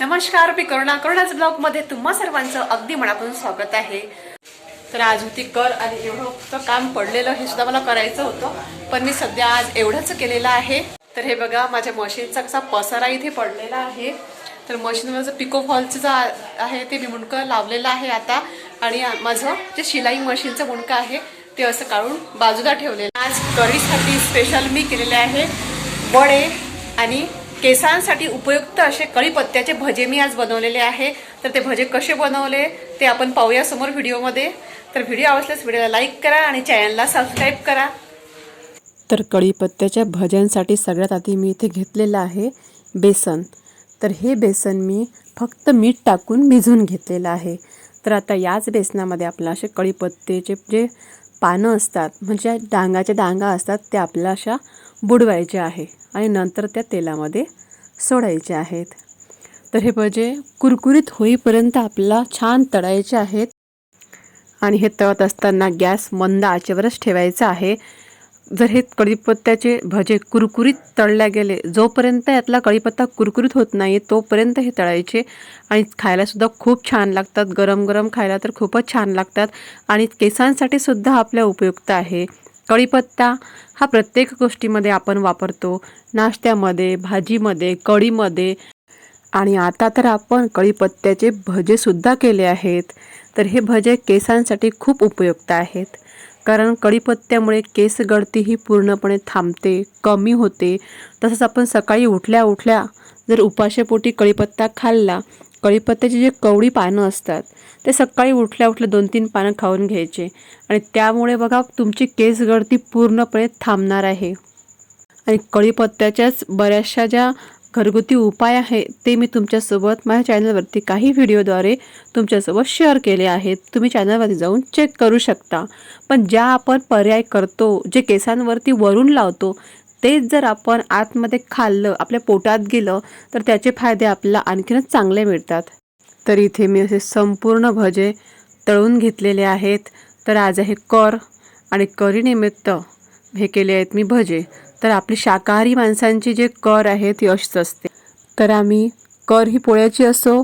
नमस्कार मी करुणा. करुणाच ब्लॉगमध्ये तुम्हा सर्वांचं अगदी मनापासून स्वागत आहे. तर आज होती कर आणि एवढं तर काम पडलेलं हे सुद्धा मला करायचं होतं पण मी सध्या आज एवढंच केलेलं आहे. तर हे बघा माझ्या मशीनचा कसा पसारा इथे पडलेला आहे. तर मशीनवर जो पिको फॉलचं जो आहे ते मी मुंडकं लावलेलं आहे आता. आणि माझं जे शिलाई मशीनचं मुंडकं आहे ते असं काढून बाजूला ठेवलेलं आज करीसाठी स्पेशल मी केलेले आहे वडे आणि केसांसाठी उपयुक्त असे कढीपत्त्याचे भजे मी आज बनवलेले आहे. तर ते भजे कसे बनवले ते आपण पाहूया समोर व्हिडिओमध्ये. तर व्हिडिओ आवडल्यास व्हिडिओला लाईक करा आणि चॅनलला सबस्क्राईब करा. तर कढीपत्त्याच्या भज्यांसाठी सगळ्यात आधी मी इथे घेतलेलं आहे बेसन. तर हे बेसन मी फक्त मीठ टाकून भिजून घेतलेलं आहे. तर आता याच बेसनामध्ये आपल्याला असे कढीपत्तेचे जे पानं असतात म्हणजे डांगाच्या डांगा असतात त्या आपल्याला अशा बुडवायच्या आहे. आणि नंतर त्या तेलामध्ये सोडायचे आहेत. तर हे भजे कुरकुरीत होईपर्यंत आपल्याला छान तळायचे आहेत. आणि हे तळत असताना गॅस मंद आचेवरच ठेवायचा आहे. जर हे कढीपत्त्याचे भजे कुरकुरीत तळल्या गेले जोपर्यंत यातला कढीपत्ता कुरकुरीत होत नाही तोपर्यंत हे तळायचे. आणि खायलासुद्धा खूप छान लागतात. गरम गरम खायला तर खूपच छान लागतात. आणि केसांसाठी सुद्धा आपल्या उपयुक्त आहे. कढीपत्ता हा प्रत्येक गोष्टीमध्ये आपण वापरतो. नाश्त्यामध्ये भाजीमध्ये कढीमध्ये. आणि आता तर आपण कढीपत्त्याचे भजेसुद्धा केले आहेत. तर हे भजे केसांसाठी खूप उपयुक्त आहेत. कारण कढीपत्त्यामुळे केस गळती ही पूर्णपणे थांबते कमी होते. तसंच आपण सकाळी उठल्या उठल्या जर उपाशेपोटी कढीपत्ता खाल्ला कढीपत्त्याची जे कवडी पानं असतात ते सकाळी उठल्या उठल्या दोन तीन पानं खाऊन घ्यायचे. आणि त्यामुळे बघा तुमची केस गळती पूर्णपणे थांबणार आहे. आणि कढीपत्त्याच्याच बऱ्याचशा ज्या घरगुती उपाय आहे ते मी तुमच्यासोबत माझ्या चॅनलवरती काही व्हिडिओद्वारे तुमच्यासोबत शेअर केले आहेत. तुम्ही चॅनलवरती जाऊन चेक करू शकता. पण ज्या आपण पर्याय करतो जे केसांवरती वरून लावतो तेच जर आपण आतमध्ये खाल्लं आपल्या पोटात गेलं तर त्याचे फायदे आपल्याला आणखीनच चांगले मिळतात. तर इथे मी असे संपूर्ण भजे तळून घेतलेले आहेत. तर आज आहे कर आणि करीनिमित्त हे केले आहेत मी भजे. तर आपली शाकाहारी माणसांची जे कर आहे ती अशीच असते. तर आम्ही कर ही पोळ्याची असो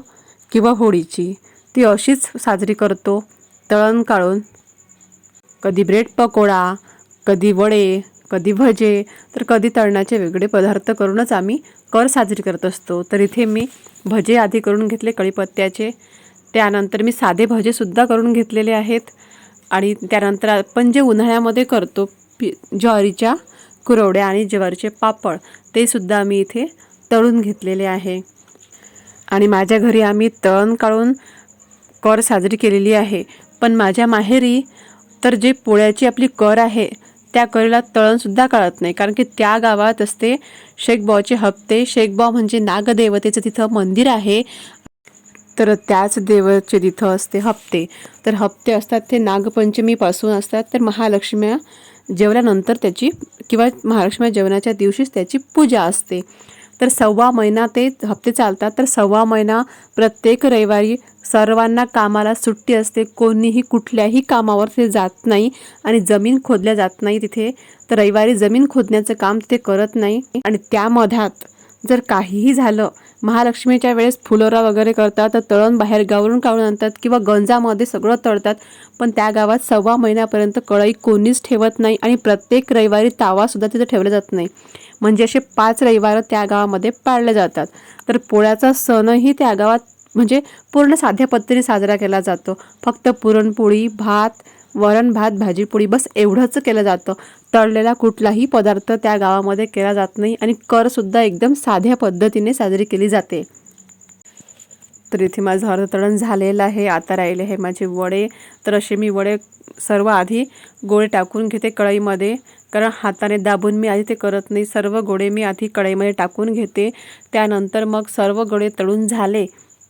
किंवा होळीची ती अशीच साजरी करतो तळण काढून. कधी ब्रेड पकोडा कधी वडे कधी भजे तर कधी तळणाचे वेगळे पदार्थ करूनच आम्ही कर साजरी करत असतो. तर इथे मी भजे आधी करून घेतले कढीपत्त्याचे. त्यानंतर मी साधे भजेसुद्धा करून घेतलेले आहेत. आणि त्यानंतर आपण जे उन्हाळ्यामध्ये करतो पि ज्वारीच्या कुरवड्या आणि ज्वारीचे पापड ते सुद्धा मी इथे तळून घेतलेले आहे. आणि माझ्या घरी आम्ही तळण काढून कर साजरी केलेली आहे. पण माझ्या माहेरी तर जे पोळ्याची आपली कर आहे त्या करीला तळणसुद्धा कळत नाही. कारण की त्या गावात असते शेखबावचे हप्ते. शेखबाव म्हणजे नागदेवतेचं तिथं मंदिर आहे. तर त्याच देवाचे तिथं असते हप्ते. तर हप्ते असतात ते नागपंचमीपासून असतात. तर महालक्ष्म्या जेवल्यानंतर त्याची किंवा महालक्ष्म्या जेवणाच्या दिवशीच त्याची पूजा असते. तर सव्वा महिना ते हप्ते चालतात. तर सव्वा महिना प्रत्येक रविवारी सर्वांना कामाला सुट्टी असते. कोणीही कुठल्याही कामावर ते जात नाही आणि जमीन खोदल्या जात नाही तिथे. तर रविवारी जमीन खोदण्याचं काम तिथे करत नाही. आणि त्यामध्यात जर काहीही झालं महालक्ष्मीच्या वेळेस फुलोरा वगैरे करतात तर तळण बाहेर गावरून काढून आणतात किंवा गंजामध्ये सगळं तळतात. पण त्या गावात सव्वा महिन्यापर्यंत कढई कोणीच ठेवत नाही आणि प्रत्येक रविवारी तावासुद्धा तिथं ठेवला जात नाही. म्हणजे असे पाच रविवार त्या गावामध्ये पाळले जातात. तर पोळ्याचा सणही त्या गावात म्हणजे पूर्ण साध्या पद्धतीने साजरा केला जातो. फक्त पुरणपोळी भात वरण भात भाजी पोळी बस एवढंच केलं जातं. तळलेला कुठलाही पदार्थ त्या गावामध्ये केला जात नाही आणि करसुद्धा एकदम साध्या पद्धतीने साजरी केली जाते. तर इथे माझं हरतळण झालेलं आहे आता राहिले आहे माझे वडे. तर असे मी वडे सर्व आधी गोळे टाकून घेते कढईमध्ये कारण हाताने दाबून मी आधी ते करत नाही. सर्व गोळे मी आधी कढईमध्ये टाकून घेते. त्यानंतर मग सर्व गोळे तळून झाले.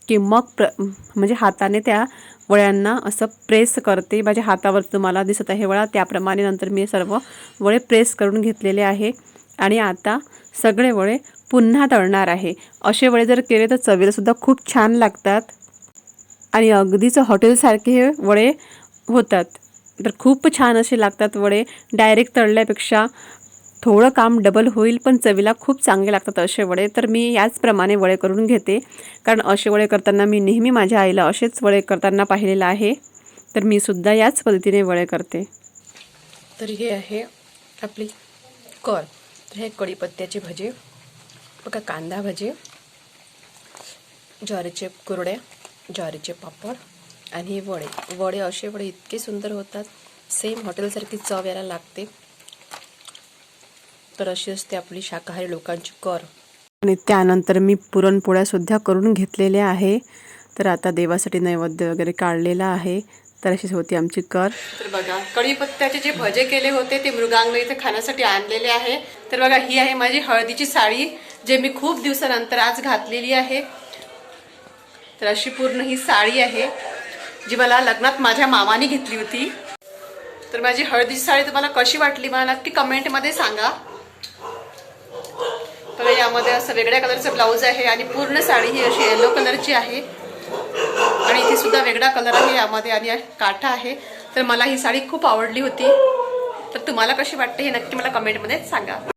की मग प्र म्हणजे हाताने त्या वड्यांना असं प्रेस करते. माझ्या हातावर तुम्हाला दिसत आहे वळा. त्याप्रमाणे नंतर मी सर्व वडे प्रेस करून घेतलेले आहे. आणि आता सगळे वडे पुन्हा तळणार आहे. असे वडे जर केले तर चवीलासुद्धा खूप छान लागतात. आणि अगदीच हॉटेलसारखे हे वडे होतात. तर खूप छान असे लागतात वडे डायरेक्ट तळल्यापेक्षा थोडं काम डबल होईल पण चवीला खूप चांगले लागतात असे वडे. तर मी याचप्रमाणे वडे करून घेते. कारण असे वडे करताना मी नेहमी माझ्या आईला असेच वडे करताना पाहिलेलं आहे. तर मी सुद्धा याच पद्धतीने वडे करते. तर हे आहे आपली कर तर हे कढीपत्त्याची भजी. बघा कांदा भजी. ज्वारीचे कुरड्या ज्वारीचे पापड आणि वडे. वडे असे वडे इतके सुंदर होतात. सेम हॉटेलसारखी चव यायला लागते. तर अशी असते आपली शाकाहारी लोकांची कर. आणि त्यानंतर मी पुरणपोळ्यासुद्धा करून घेतलेल्या आहे. तर आता देवासाठी नैवेद्य वगैरे काढलेला आहे. तर अशीच होती आमची कर. तर बघा कढीपत्त्याचे जे भजे केले होते ते मृगांग इथे खाण्यासाठी आणलेले आहे. तर बघा ही आहे माझी हळदीची साडी जे मी खूप दिवसानंतर आज घातलेली आहे. तर अशी पूर्ण ही साडी आहे जी मला लग्नात माझ्या मामाने घेतली होती. तर माझी हळदीची साडी तुम्हाला कशी वाटली मला नक्की कमेंटमध्ये सांगा. तर यामध्ये असं वेगळ्या कलरचं ब्लाऊज आहे आणि पूर्ण साडी ही अशी येलो कलरची आहे. आणि इथे सुद्धा वेगळा कलर आहे यामध्ये आणि काठा आहे. तर मला ही साडी खूप आवडली होती. तर तुम्हाला कशी वाटते हे नक्की मला कमेंटमध्ये सांगा.